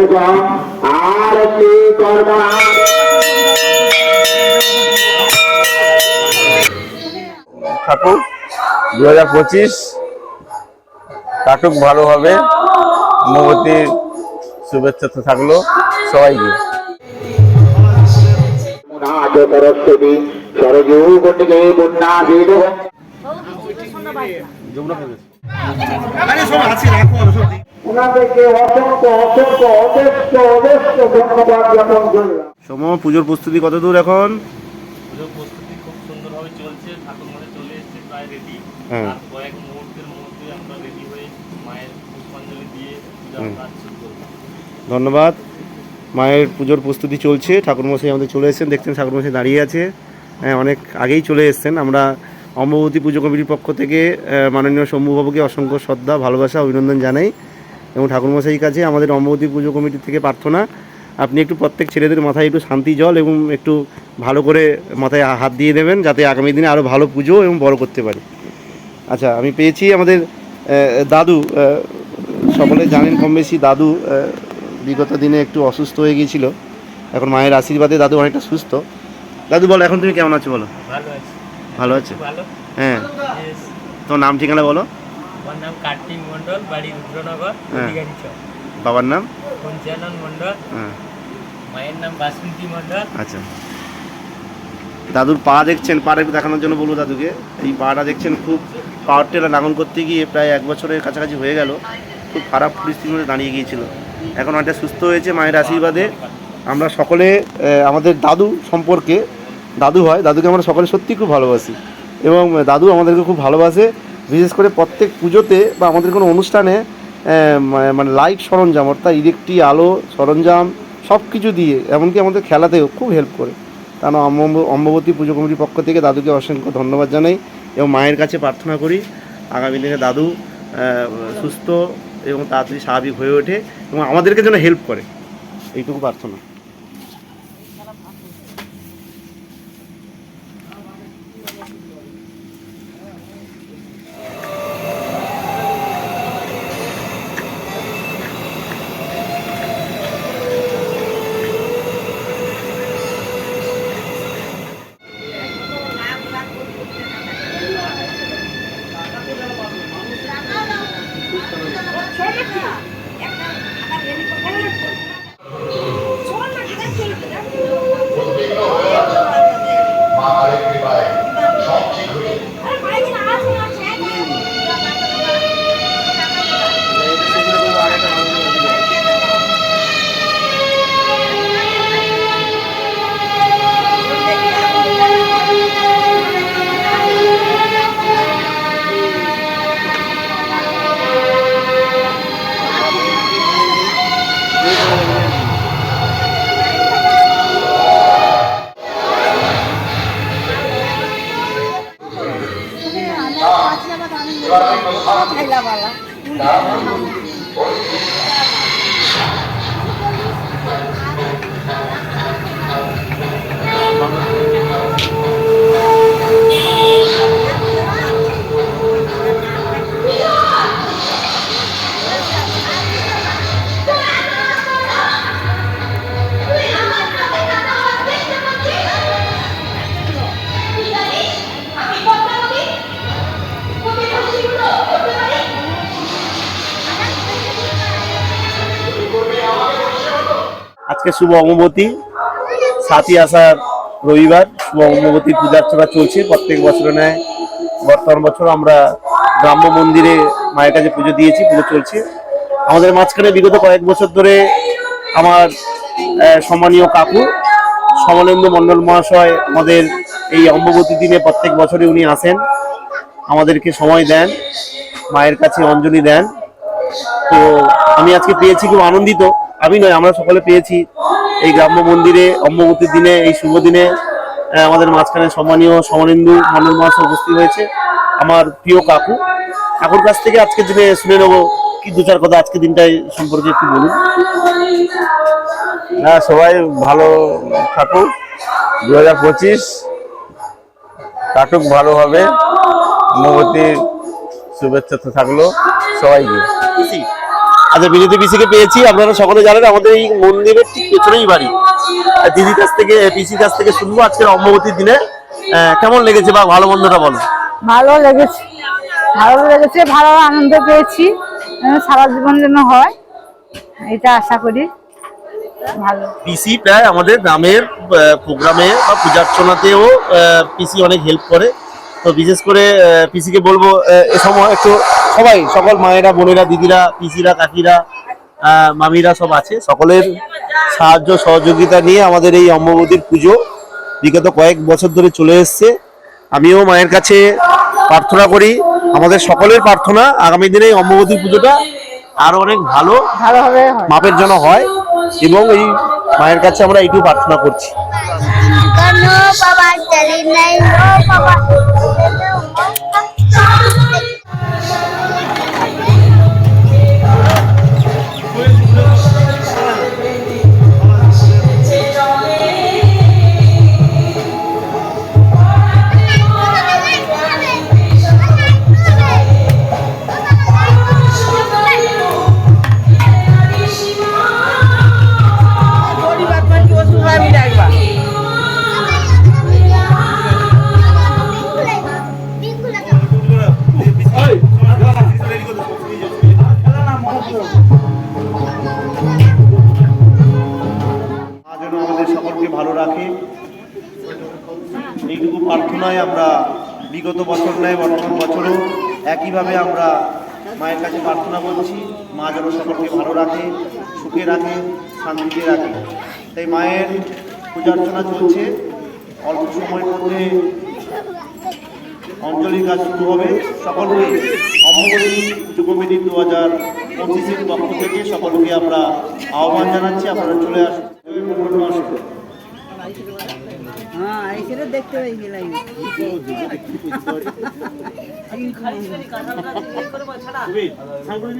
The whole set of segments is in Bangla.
শুভম আর কি করবা? ঠাকুর দু হাজার পঁচিশ কাটুক ভালোভাবে মোমবতীর শুভেচ্ছা তো থাকল। সবাইকে মুনাজ করস্তুতি সরজু গটিকে মুন্না বিদু ওনাদেরকে অসংখ্য অসংখ্য অজস্র অজস্র ধন্যবাদ জ্ঞাপন করলাম। সম পুজোর প্রস্তুতি কত দূর এখন? পুজোর প্রস্তুতি খুব সুন্দরভাবে চলছে ঠাকুর চলে এসেছে প্রায় রেডি হ্যাঁ। আর কয়েক মুহূর্তের মধ্যে আমরা রেডি হয়ে মায়ের পুষ্পাঞ্জলি দিয়ে পূজার কাজ শুরু করব। ধন্যবাদ। মায়ের পুজোর প্রস্তুতি চলছে ঠাকুরমশাই আমাদের চলে এসেছেন দেখছেন ঠাকুরমশাই দাঁড়িয়ে আছে। হ্যাঁ অনেক আগেই চলে এসেছেন। আমরা অম্ববতী পুজো কমিটির পক্ষ থেকে মাননীয় শম্ভুবাবুকে অসংখ্য শ্রদ্ধা ভালোবাসা অভিনন্দন জানাই। এবং ঠাকুরমশাইয়ের কাছে আমাদের অম্ববতী পুজো কমিটির থেকে প্রার্থনা। আপনি একটু প্রত্যেক ছেলেদের মাথায় একটু শান্তি জল এবং একটু ভালো করে মাথায় হাত দিয়ে দেবেন যাতে আগামী দিনে আরও ভালো পুজো এবং বড় করতে পারি। আচ্ছা আমি পেয়েছি আমাদের দাদু সকলে জানেন কম বেশি দাদু বিগত দিনে একটু অসুস্থ হয়ে গিয়েছিল। এখন মায়ের আশীর্বাদে দাদু অনেকটা সুস্থ। দাদু বলো এখন তুমি কেমন আছো বলো? ভালো আছে। ভালো আছে? হ্যাঁ. তোমার নাম ঠিকানা বলো? আমার নাম কার্তিক মন্ডল বাড়ি রুদ্রনগর হ্যাঁ। অধিকারী চক। বাবার নাম? পঞ্চানন মন্ডল হ্যাঁ। মায়ের নাম বাসন্তী মন্ডল আচ্ছা। দাদুর পা দেখছেন পাটা একটু দেখানোর জন্য বলব দাদুকে। এই পাটা দেখছেন খুব পাওয়ার টেলার লাঙল করতে গিয়ে প্রায় এক বছরের কাছাকাছি হয়ে গেল। খুব খারাপ পরিস্থিতির মধ্যে দাঁড়িয়ে গিয়েছিল। এখন অনেকটা সুস্থ হয়েছে মায়ের আশীর্বাদে। আমরা সকলে আমাদের দাদু সম্পর্কে দাদু হয় দাদুকে আমরা সকলে সত্যি খুব ভালোবাসি। এবং দাদু আমাদেরকে খুব ভালোবাসে। বিশেষ করে প্রত্যেক পুজোতে বা আমাদের কোনো অনুষ্ঠানে মানে লাইট সরঞ্জাম অর্থাৎ ইলেকট্রিক, আলো, সরঞ্জাম সব কিছু দিয়ে, এমনকি আমাদের খেলাতেও খুব হেল্প করে। অম্ব- অম্ববতী পুজো কমিটির পক্ষ থেকে দাদুকে অসংখ্য ধন্যবাদ জানাই এবং মায়ের কাছে প্রার্থনা করি। আগামী দিনে দাদু সুস্থ এবং তাড়াতাড়ি স্বাভাবিক হয়ে ওঠে এবং আমাদেরকে যেন হেল্প করে। এইটুকু প্রার্থনা। আজকে শুভ অমবতী সাতই আসার রবিবার শুভ অমবতী পূজার্চনা চলছে। প্রত্যেক বছরে নেয় বর্তমান বছর আমরা গ্রাম্য মন্দিরে মায়ের কাছে পুজো দিয়েছি, পুজো চলছে। আমাদের মাঝখানে বিগত কয়েক বছর ধরে আমার সম্মানীয় কাকু সমলেন্দু মণ্ডল মহাশয় আমাদের এই অম্ববতী দিনে প্রত্যেক বছরে উনি আসেন। আমাদেরকে সময় দেন, মায়ের কাছে অঞ্জলি দেন। তো আমি আজকে পেয়েছি খুব আনন্দিত। আমি নয় আমরা সকলে পেয়েছি এই গ্রাম্য মন্দিরে অম্ববতীর দিনে এই শুভ দিনে আমাদের মাঝখানে সম্মানীয় সমরেন্দু মন্ডল মহাশয় উপস্থিত হয়েছে আমার প্রিয় কাকু। কাকুর কাছ থেকে আজকের দিনে শুনে নেব কি দু চার কথা আজকের দিনটাই সম্পর্কে একটু বলুন। না সবাই ভালো থাকুক। দু হাজার পঁচিশ কাটুক ভালোভাবে মোমবতীর শুভেচ্ছা তো থাকল। সবাইকে। আচ্ছা বিনীতি পিসিকে পেয়েছি। আপনারা সকলে জানেন আমাদের এই মন্দিরের ঠিক পেছনেই বাড়ি। দিদির কাছ থেকে পিসির কাছ থেকে শুনব আজকের অম্ববতীর দিনে। কেমন লেগেছে বা ভালো মন্দটা বলো? ভালো লেগেছে। ভালো লেগেছে ভালো আনন্দ পেয়েছি। সারা জীবন যেন হয়। এটা আশা করি। ভালো। পিসি প্রায় আমাদের গ্রামের প্রোগ্রামে বা পূজার্চনাতেও পিসি অনেক হেল্প করে। তো বিশেষ করে পিসিকে বলব এ সময় একটু সবাই সকল মায়েরা বোনেরা দিদিরা পিসিরা কাকিরা মামিরা সব আছে। সকলের সাহায্য সহযোগিতা নিয়ে আমাদের এই অম্ববতীর পুজো বিগত কয়েক বছর ধরে চলে এসছে। আমিও মায়ের কাছে প্রার্থনা করি আমাদের সকলের প্রার্থনা আগামী দিনে এই অম্ববতী পুজোটা আরও অনেক ভালো ভালোভাবে মাপের জন্য হয় এবং এই মায়ের কাছে আমরা এইটুকু প্রার্থনা করছি। No, কাছে প্রার্থনা করছি, মা যেন সকলকে ভালো রাখে, সুখে রাখে, শান্তিতে রাখে। তাই মায়ের পূজা অর্চনা চলছে। অল্প সময়ের মধ্যে অঞ্জলির কাজ শুরু হবে। সকলকে অম্ববতী যুববেদী দু হাজার পঁচিশের পক্ষ থেকে সকলকে আমরা আহ্বান জানাচ্ছি। আপনারা চলে আসুন আসুন। হ্যাঁ দেখতে পাই গেলাই সাইকেল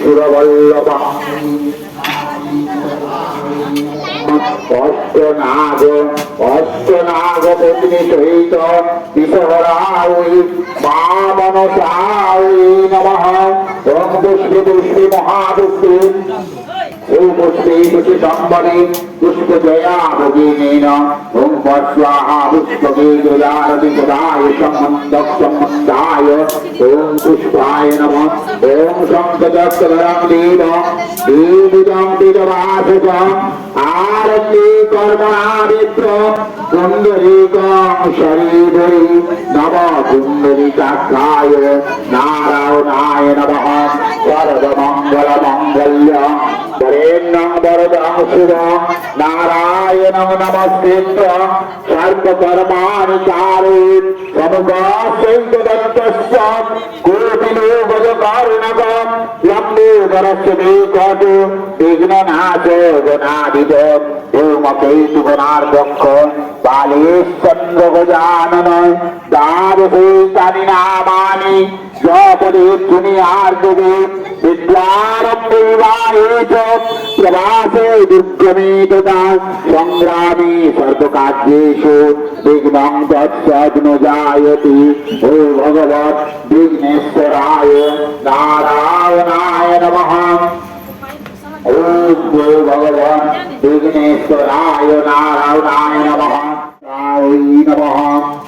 সুরবল্লভা অষ্টনাগ অষ্টনাগ পত্নী সহিত বিশহরাউই পাবন সাউই নমঃ। ওম সম্বরে পুষ্প জয়া ভগিনী ওম স্বাহা পুষ্পকে জয়ারতি সদায় সম্বন্ধ সম্বন্ধায় ওম পুষ্পায় নমঃ ওম শঙ্কচক্রধরং দেব দেবিদং বিদবাসুকম আরতি কর্মণাদিত্র কুণ্ডলীকং শরীরে নব কুণ্ডলিকাক্ষায় নারায়ণায় নমঃ সর্বমঙ্গল মঙ্গল্য বরেণ্যং বরদং শুভং নারায়ণং নমস্কৃত্য। সর্বকর্মাণি চারয়েৎ সমুপাসৈকদত্তস্য কোটিলোকজকারণকম লম্বোদরস্য বিকট। বিঘ্ননাশ প্রবাসে দুর্গমে তথা সংগ্রামে সর্বকার্যেষু বিঘ্নং তৎসদ্ন জায়তি ও ভগবৎ বিঘ্নেশ্বরায় নারায়ণায় নমঃ। ওম ভগবান বিঘ্নেশ্বরায় নারায়ণায় নমঃ। নমঃ।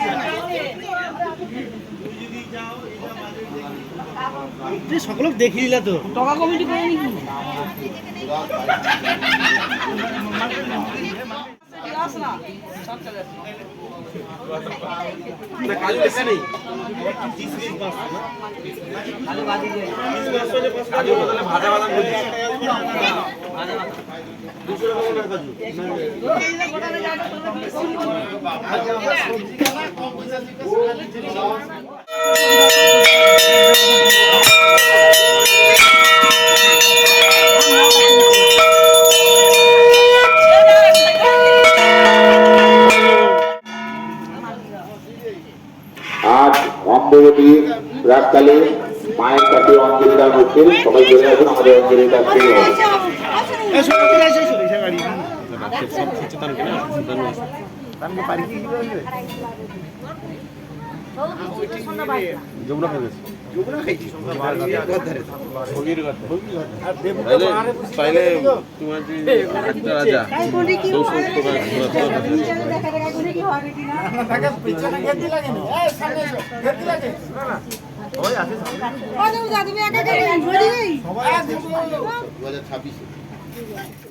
সকলক দেখি দিলা তো। টকা কমিটি করে নাকি রাতকালে মায়ের কাছে অঞ্জলি দান হচ্ছে সবাই চলে আসুন আমাদের অঞ্জলি দান শুরু তৎময়শ্রী গুরবে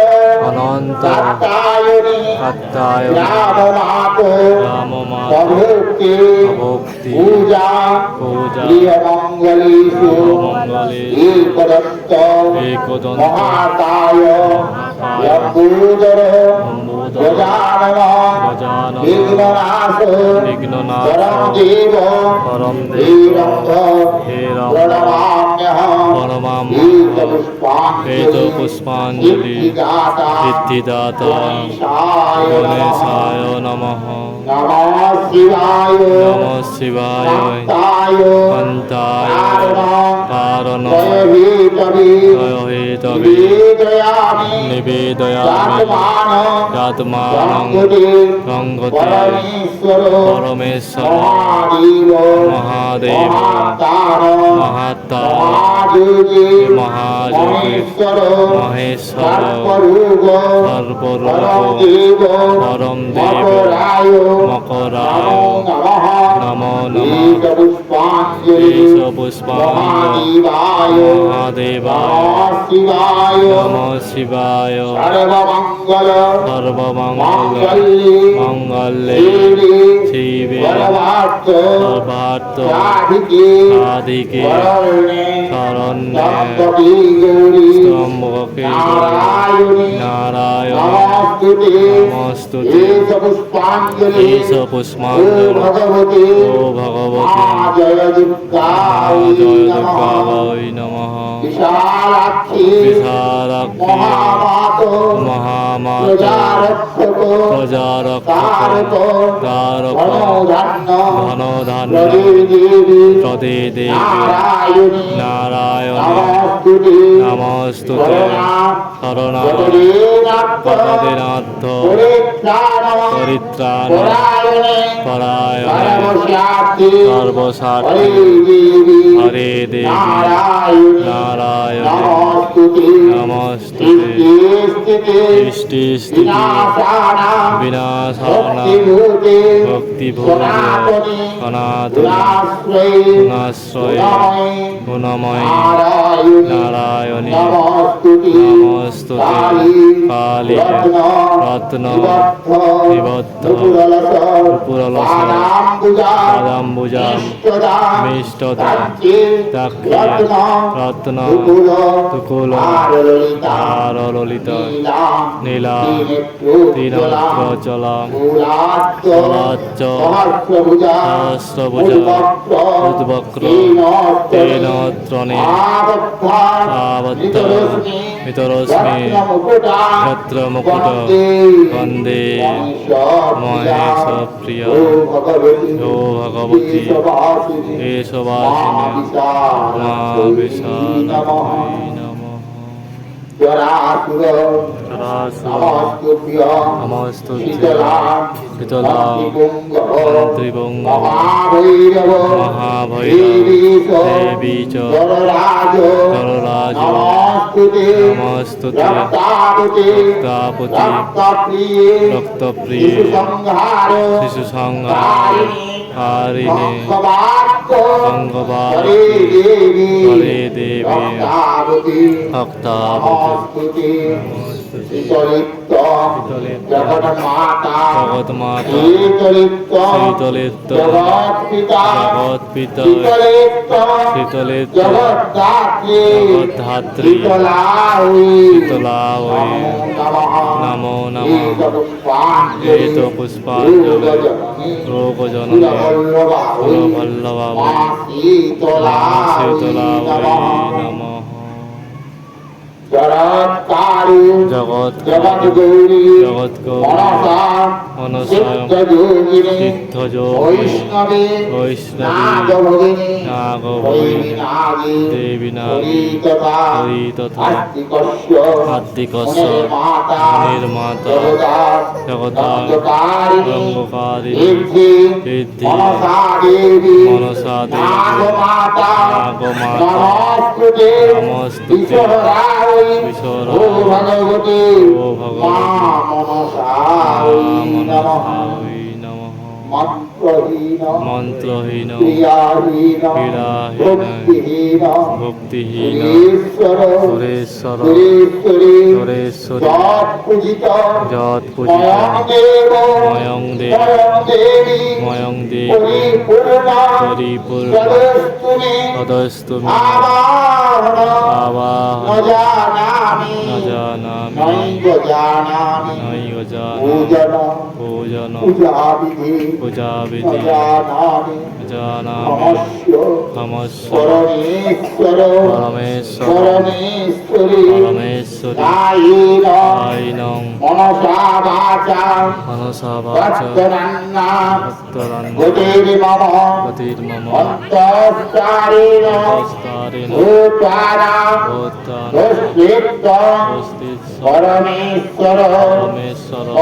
অনন্ত আত্মায় রাম ভক্তি পূজা পূজা মঙ্গলেশু একদন্ত মহাকায় লম্বুদর হেত পুষ্পাঞ্জলি বৃদ্ধিদাতা গণেশায় নম শিবায় নম শিবায় হন্তায় কারণ তবে নিবেদয়ামি। আত্মানং পরমেশ্বর। মহাদেব। মহাত্মা মহাযোগেশ্বর মহেশ্বর। সর্বরূপ পরম দেব মকরায়। নমো নম। পুষ্পাঞ্জলি মহাদেবায়। कान्ताय पन्ताय कारण जयहेतवे हेतवे निवेदयामि निवेदयामि जातमानं जातमानं गङ्गते गङ्गते परमेश्वर परमेश्वर महादेव महादेव महातार महातार महादेवी महादेवी महेश्वर महेश्वर सर्वरूप सर्वरूप परमदेव परम देव मकराय मकराय नमो नमः नमो नमः पुष्पाञ्जलि केशपुष्पाञ्जलि महादेवाय महादेवाय नमः शिवाय नमः शिवाय सर्वमङ्गल सर्वमङ्गल मङ्गले পৃথিবী স্তম্ভকে নারায়ণ নমস্তুতি। ঈশ পুষ্পাঞ্জলি ও ভগবতী। জয়দুর্গায় নমঃ। বিশালাক্ষী মহামাতা প্রজারক্ষক ধনধান্য তদে দেবী নারায়ণ নমস্তু শরণা পদদিনাথ পরিত্রাণ পরায়ণ সর্বসাক্ষী হরে দেবী নারায়ণ নমস্তু দৃষ্টি স্থিতি বিনাশানা ভক্তি ভুবনীয় সনাতনী গুণাশ্রয় গুণময় নারায়ণী নমস্তুতে কালী রত্ন নিবদ্ধ পুরলস পদাম্বুজা মিষ্টতা রত্ন তুকুল ললিত নীলা তৃণচলা চলাচ্চ সহস্রভুজ উদ্বক্র তেন ত্রণে আবদ্ধ। পিতরশ্মি ছত্র মুকুট বন্দে। মহেশ প্রিয়। ও ভগবতী। কেশবাসিনী মা বিশাল। মহাভৈরব দেবী চ জলরাজ নমস্তুতে রক্তাপতি রক্তপ্রিয় শিশু সংহার সঙ্গবার হরে দেবী ভক্তাবতী। জগৎ মাতা জগৎ মাতা শীতলিপ্ত শীতলিপ্ত জগৎ পিতা জগৎ পিতা শীতলিপ্ত শীতলিপ্ত জগৎ নমো নমঃ পুষ্পাঞ্জলি নমঃ। জগৎ জগৎ গৌরী জগৎ গৌরী মনসা মনসায় সিদ্ধযোগিনী সিদ্ধযোগিনী বৈষ্ণবী নাগভগিনী দেবী দেবী নাগী তথা হরিতথা আত্মিকস্য আত্মিকস্য মুনির মাতা মুনির মাতা জগদার জগদার রঙ্গকারিণী রঙ্গকারিণী সিদ্ধি মনসা দেবী নাগমাতা ও ভগবতী মা মনসায় নমঃ। মন্ত্রহীন মন্ত্রহীন ক্রিয়াহীন ভক্তিহীন ভক্তিহীন সুরেশ্বর সুরেশ্বর সুরেশ্বরী যৎ পূজিত যৎ পূজিত ময়ং ময়ং দেব পরিপূর্ণ আবাহন আবাহ জানামি নৈব জানামি। পূজন পূজাবিধি জানামি নমস্য পরমেশ্বর পরমেশ্বর পরমেশ্বরী নাইন মনসা বাচা গতির্মম পরমেশ্বর পরমেশ্বর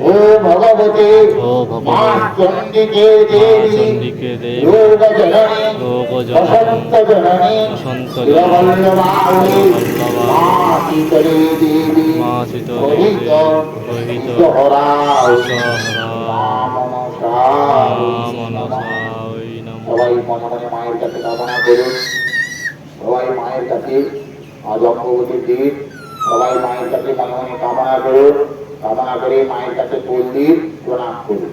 ও ভগবতী মা ভগবতী দেবী চণ্ডিকে জননী বসন্ত জননী মা শীতলী দেবী রোহিত সবাই মনে মনে মায়ের কাছে কামনা করুন। সবাই মায়ের কাছে আজ অঙ্গবতীর দিন। সবাই মায়ের কাছে মনে মনে কামনা করুন। কামনা করে মায়ের কাছে ফুল দিন প্রণাম করুন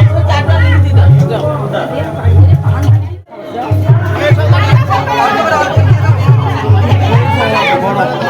Thank you.